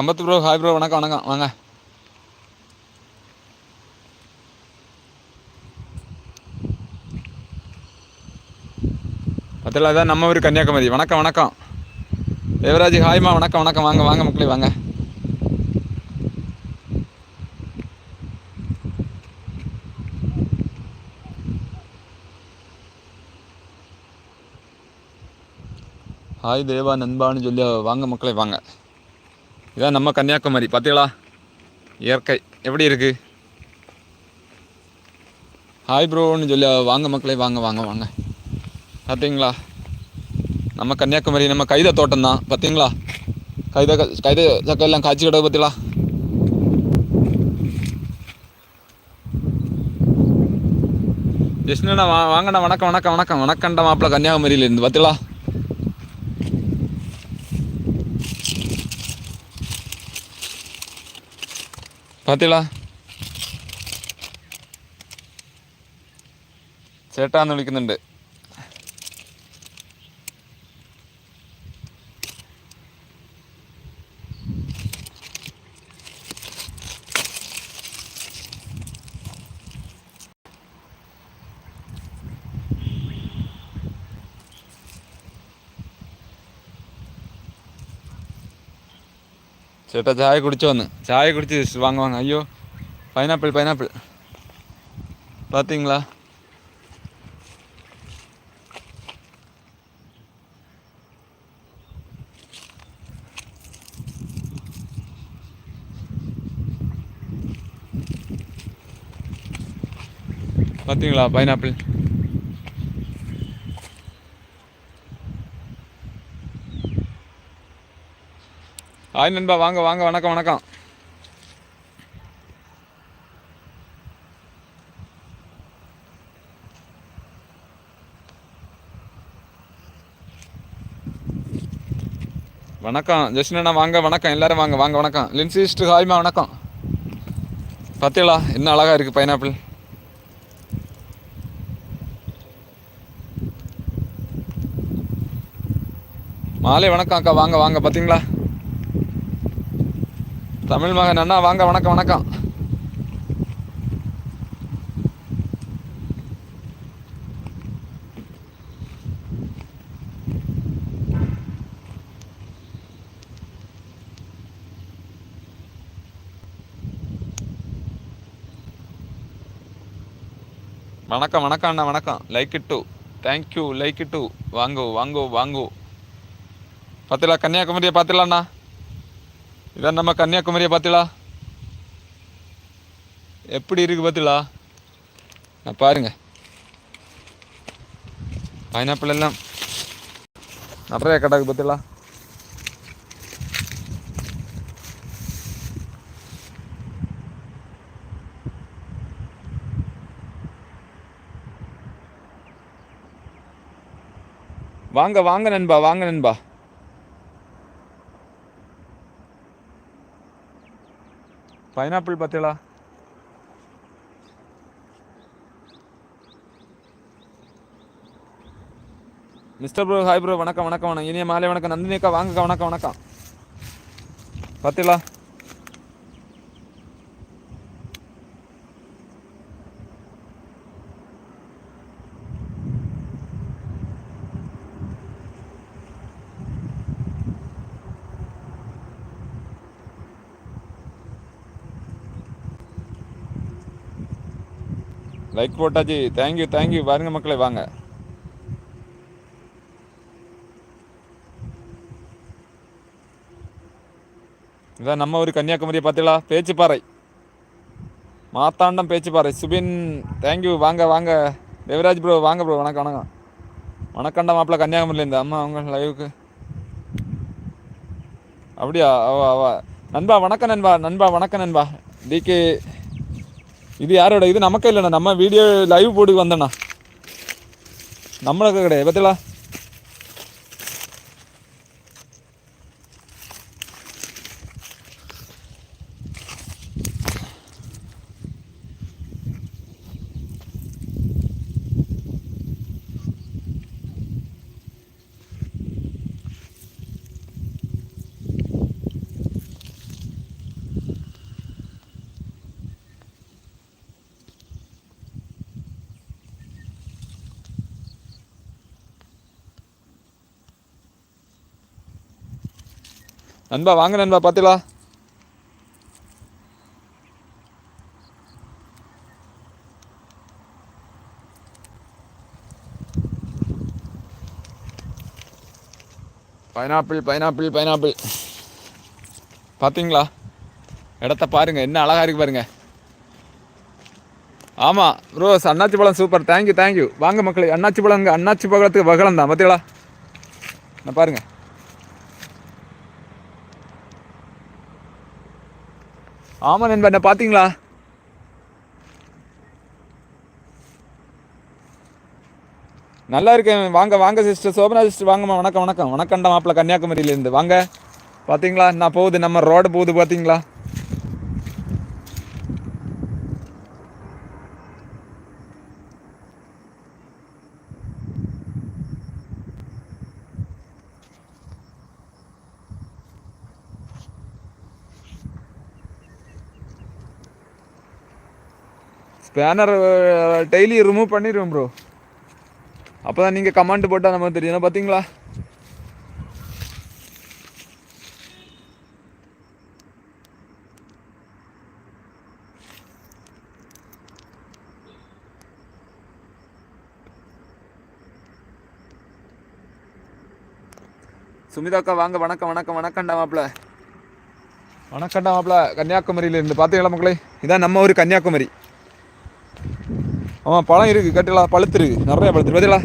Sampath bro hi bro வணக்கம் வணக்கம் வாங்க. பத்தில தான் நம்ம ஊர் கன்னியாகுமரி. வணக்கம் வணக்கம். தேவராஜ் ஹாய்மா வணக்கம் வணக்கம். வாங்க வாங்க மக்களே வாங்க. ஹாய் தேவா நண்பான்னு சொல்லி வாங்க மக்களே வாங்க. இதான் நம்ம கன்னியாகுமரி. பார்த்தீங்களா இயற்கை. எப்படி இருக்குது ஹாய் ப்ரோன்னு சொல்லி வாங்க மக்களே வாங்க வாங்க வாங்க. பார்த்தீங்களா நம்ம கன்னியாகுமரி நம்ம கைத தோட்டம் தான். பார்த்தீங்களா கைத கைத சக்கை எல்லாம் காய்ச்சி கிடக்கு பார்த்தீங்களா ஜெஸ்னா வாங்கண்ணா வணக்கம் வணக்கம் வணக்கம். வணக்கண்டா மாப்பிள்ள கன்னியாகுமரியிலேருந்து. பார்த்தீங்களா ഫാത്തിള. ചേട്ടാന്ന് വിളിക്കുന്നുണ്ട്. ചേട്ടാ ചായ കുടിച്ചോ വന്ന് ചായ കുടിച്ച് just വാങ്ങ വാങ്ങ അയ്യോ പൈനാപ്പിൾ പൈനാപ്പിൾ பார்த்தீங்களா பார்த்தீங்களா பைனாப்பிள் ஹாய் நண்பா வாங்க வாங்க வணக்கம் வணக்கம். வணக்கம் ஜெஸ்னா வாங்க வணக்கம் எல்லாரும் வாங்க வாங்க வணக்கம். லின்சிஸ்ட் ஹாய்மா வணக்கம். பார்த்தீங்களா என்ன அழகா இருக்குது பைனாப்பிள் மாலை வணக்கம் அக்கா வாங்க வாங்க பார்த்தீங்களா தமிழ் மகன் அண்ணா வாங்க வணக்கம் வணக்கம். வணக்கம் வணக்கம் அண்ணா வணக்கம். Like it too thank you like it too வாங்கோ வாங்கோ வாங்கோ. பார்த்தீங்களா கன்னியாகுமரியை பார்த்தீங்களாண்ணா இதான் நம்ம கன்னியாகுமரியை பார்த்துலா எப்படி இருக்கு பார்த்துலா நான் பாருங்க. பைனாப்பிள் எல்லாம் நிறைய கிடக்கு பார்த்துலா வாங்க வாங்க நண்பா வாங்க நண்பா. பைனாப்பிள் பார்த்தீங்களா மிஸ்டர் ப்ரோ ஹாய் ப்ரோ வணக்கம் வணக்கம் வணக்கம். இனிய மாலை வணக்கம் நந்தினிக்கா வாங்கக்கா வணக்கம் வணக்கம். பார்த்தீங்களா லைக் போட்டாச்சு. தேங்க்யூ தேங்க்யூ பாருங்க மக்களே வாங்க. இதான் நம்ம ஒரு கன்னியாகுமரியை பார்த்தீங்களா பேச்சுப்பாறை மாத்தாண்டம் பேச்சுப்பாறை சுபின் தேங்க்யூ வாங்க வாங்க. தேவராஜ் ப்ரோ வாங்க ப்ரோ வணக்கம் வணக்கம். வணக்கம்டா மாப்பிள்ள கன்னியாகுமரியிலேருந்து அம்மா அவங்க லைவுக்கு அப்படியா? அவ அவ. நண்பா வணக்கம் நண்பா. நண்பா வணக்கம் நண்பா. டிகே இது யாரோட? இது நமக்கே இல்லைண்ணா. நம்ம வீடியோ லைவ் போட்டு வந்தோண்ணா. நம்மளுக்கு கிடையாது. பார்த்தீங்களா நண்பா வாங்க நண்பா பார்த்தீங்களா பைனாப்பிள் பைனாப்பிள் பைனாப்பிள். பார்த்தீங்களா? இடத்த பாருங்க என்ன அழகா இருக்கு பாருங்கள் ஆமாம் ரோஸ் அண்ணாச்சி பழம் சூப்பர் தேங்க்யூ தேங்க்யூ வாங்க மக்களே அண்ணாச்சி பழம் அண்ணாச்சி பழத்துக்கு வகலம் தான் பார்த்தீங்களா நான் பாருங்க. ஆமாம் நண்பா என்ன பார்த்தீங்களா நல்லா இருக்கேன். வாங்க வாங்க சிஸ்டர் சோபனா சிஸ்டர் வாங்கம்மா. வணக்கம் வணக்கம். வணக்கம்டா மாப்பிள்ள. கன்னியாகுமரியிலேருந்து. வாங்க. பார்த்தீங்களா நான் போகுது? நம்ம ரோடு போகுது பார்த்தீங்களா ஸ்பேனர் டெய்லி uh, ரிமூவ் பண்ணிடுவேன் ப்ரோ அப்போ தான் நீங்கள் கமெண்ட் போட்டால் நம்ம தெரியும். பார்த்தீங்களா சுமிதாக்கா வாங்க. வணக்கம் வணக்கம் வணக்கம்டா மாப்பிள வணக்கம்டா மாப்பிள கன்னியாகுமரியிலேருந்து. பார்த்தீங்களா மக்களே? இதான் நம்ம ஊர் கன்னியாகுமரி. ஆமாம் பழம் இருக்குது கட்டுலா பழுத்து இருக்கு. நிறைய பழுத்து பார்த்தீங்களா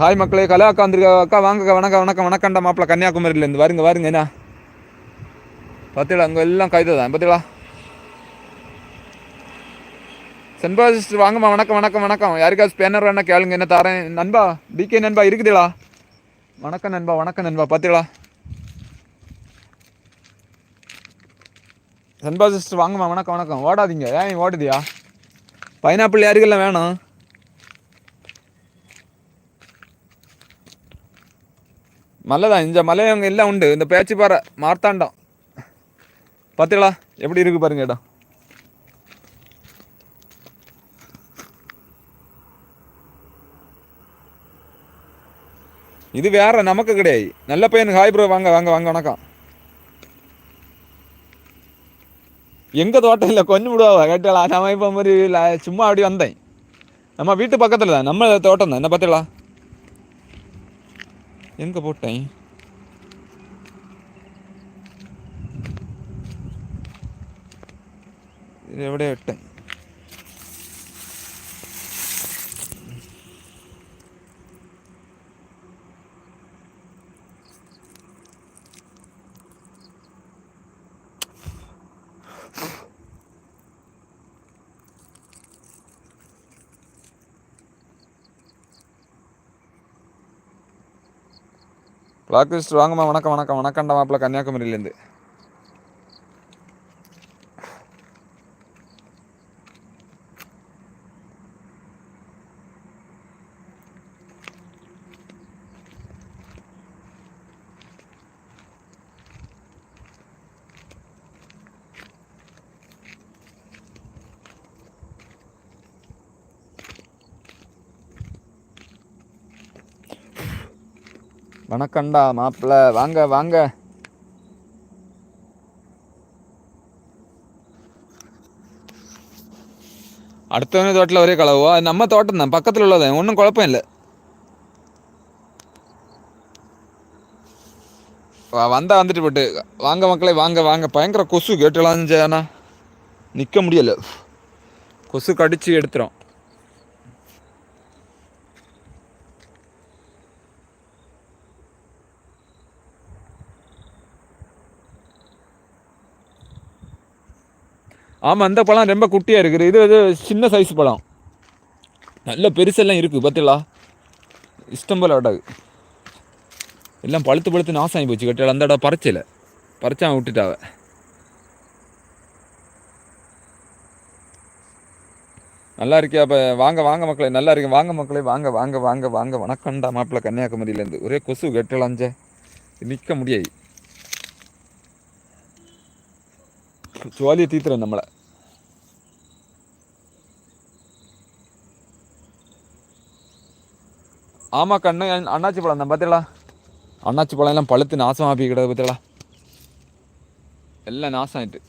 ஹாய் மக்களே கலா அக்கா வந்துருக்கா. அக்கா வாங்க வணக்கம் வணக்கம் வணக்கம்டா மாப்பிள்ள கன்னியாகுமரியிலேருந்து வருங்க வாருங்க என்ன? பார்த்தீங்களா அங்கே எல்லாம் கைது தான் பார்த்தீங்களா சென்பா சிஸ்டர் வாங்கம்மா வணக்கம் வணக்கம் வணக்கம். யாருக்காவது ஸ்பேனர் வேணா கேளுங்க. என்ன தரேன்? நண்பா டிகே நண்பா இருக்குதுடா. வணக்கம் நண்பா வணக்கம் நண்பா. பார்த்தீங்களா சென்பா சிஸ்டர் வாங்கம்மா வணக்கம் வணக்கம். ஓடாதீங்க. ஏன் ஓடுதியா? பைனாப்பிள் யாருக்கெல்லாம் வேணும்? மலை தான் இந்த மலை அங்கே எல்லாம் உண்டு. இந்த பேச்சுப்பாறை மார்த்தாண்டம். பார்த்தீங்களா எப்படி இருக்கு பாருங்க இடம். இது வேற நமக்கு கிடையாது. நல்ல பையன் ஹாய் ப்ரோ வாங்க வாங்க வாங்க வணக்கம். எங்கள் தோட்டம் இல்லை கொஞ்சம் விடுவா கேட்டலா நம்ம இப்போ ஒரு சும்மா அப்படி வந்தேன். நம்ம வீட்டு பக்கத்தில் தான். நம்ம தோட்டம் தான். என்ன பார்த்தீங்களா எங்கே போட்டேன்? எவ்வளோ விட்டேன். வாக்கு வாங்கம்மா வணக்கம் வணக்கம். வணக்கம்டா மாப்பிள்ள. கன்னியாகுமரியிலேருந்து. வணக்கம்டா மாப்பிள்ள. வாங்க வாங்க. அடுத்தவங்க தோட்டத்தில் ஒரே கலவோ அது நம்ம தோட்டம் தான். பக்கத்தில் உள்ளதான் ஒன்றும் குழப்பம் இல்லை. வா- வந்தா வந்துட்டு போட்டு. வாங்க மக்களே வாங்க வாங்க. பயங்கர கொசு. கேட்டலாம் அண்ணா நிற்க முடியல. கொசு கடிச்சு எடுத்துரும். ஆமாம் அந்த பழம் ரொம்ப குட்டியாக இருக்குது. இது இது சின்ன சைஸ் பழம். நல்ல பெருசெல்லாம் இருக்குது பார்த்தீங்களா இஷ்டம் போல அடகு. எல்லாம் பழுத்து பழுத்து நாசம் போச்சு கட்டியால். அந்த இடம் பறிச்சல. பறிச்சான் விட்டுட்டாவ. நல்லா இருக்கியா அப்போ? வாங்க வாங்க மக்களே நல்லா இருக்கு வாங்க மக்களே வாங்க வாங்க வாங்க வாங்க. வணக்கம்டா மாப்பிள்ளை கன்னியாகுமரியிலேருந்து. ஒரே கொசு கெட்டலாஞ்ச. நிற்க முடியாது. ஜோலியை தீத்துறேன் நம்மளை. ஆமா கண்ணு அண்ணாச்சி பழம் தான் பார்த்தீங்களா அண்ணாச்சி பழம் எல்லாம் பழுத்து நாசம் ஆப்பி கிடக்கு பார்த்தீங்களா எல்லாம் நாசம் ஆயிட்டு.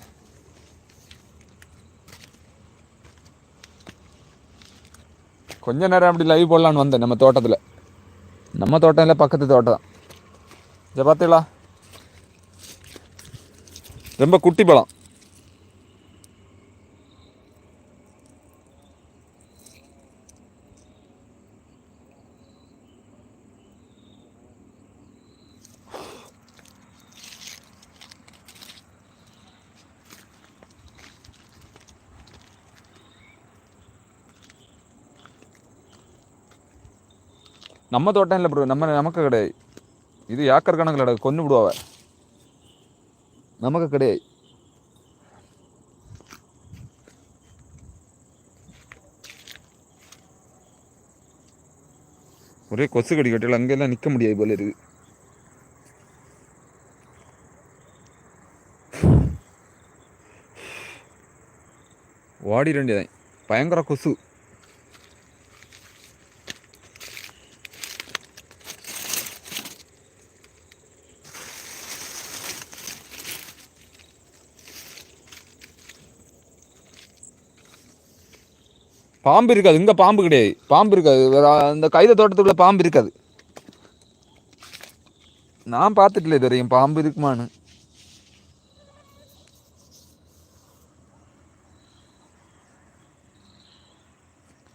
கொஞ்ச நேரம் அப்படி லைவ் போடலான்னு வந்தேன் நம்ம தோட்டத்தில். நம்ம தோட்டம் இல்லை பக்கத்து தோட்டம் தான். இதை பார்த்தீங்களா ரொம்ப குட்டி பழம். நம்ம தோட்டம் இல்லை ப்ரோ நம்ம நமக்கு கிடையாது. இது ஏக்கர் கணக்கில் கிடக்கு கொண்டு விடுவாவ நமக்கு கிடையாது. ஒரே கொசு கடி கட்டியில் அங்கெல்லாம் நிற்க முடியாது போல இருக்கு. ரெண்டு தான் பயங்கர கொசு. பாம்பு இருக்காது இங்கே பாம்பு கிடையாது. பாம்பு இருக்காது. வேற அந்த கைத தோட்டத்துக்குள்ள பாம்பு இருக்காது. நான் பார்த்துட்டுல இது வரையும் பாம்பு இருக்குமான்னு.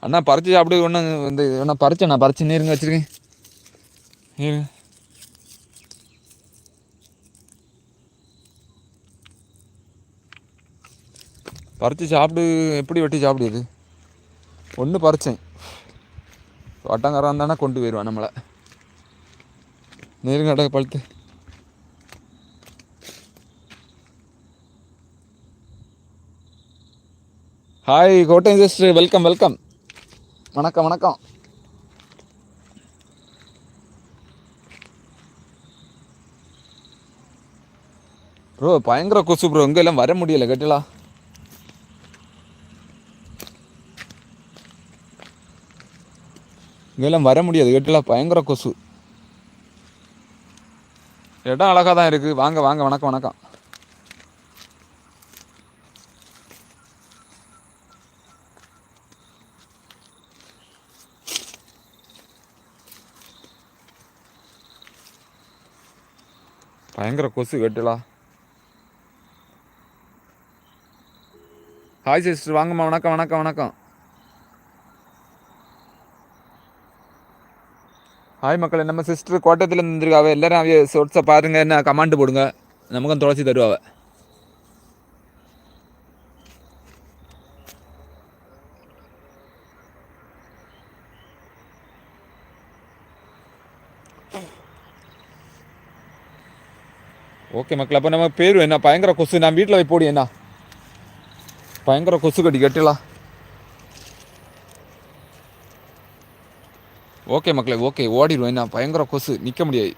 அண்ணா பறிச்சு சாப்பிடு ஒன்று இந்த ஒன்றா பறிச்சேன் நான் பறிச்சு நேருங்க வச்சுருக்கேன். இருங்க. பறிச்சு சாப்பிடு எப்படி வெட்டி சாப்பிடுது ஒன்று பறிச்சேன். வட்டங்கரம் தானே கொண்டு போயிடுவான் நம்மளை. நேருங்க பழுத்து. ஹாய் கோட்டை சிஸ்டர் வெல்கம் வெல்கம் வணக்கம் வணக்கம். ப்ரோ பயங்கர கொசு ப்ரோ இங்கே எல்லாம் வர முடியல கேட்டலா? இங்கெல்லாம் வர முடியாது. கேட்டலா பயங்கர கொசு. இடம் அழகாக தான் இருக்குது வாங்க வாங்க. வணக்கம் வணக்கம். பயங்கர கொசு கேட்டலா ஹாய் சிஸ்டர் வாங்கம்மா. வணக்கம் வணக்கம் வணக்கம். ஹாய் மக்களே. நம்ம சிஸ்டர் கோட்டத்தில் இருந்திருக்காவ எல்லாரும் அவைய சொட்ஸை பாருங்க. என்ன கமாண்ட் போடுங்க. நமக்கும் துளசி தருவாவ ஓகே மக்கள். அப்போ நம்ம பேர் என்ன? பயங்கர கொசு. நான் வீட்டில் போய் போடி என்ன? பயங்கர கொசு கட்டி கட்டலாம் ஓகே மக்களே ஓகே ஓடிடுவேன் என்ன பயங்கர கொசு நிற்க முடியாது.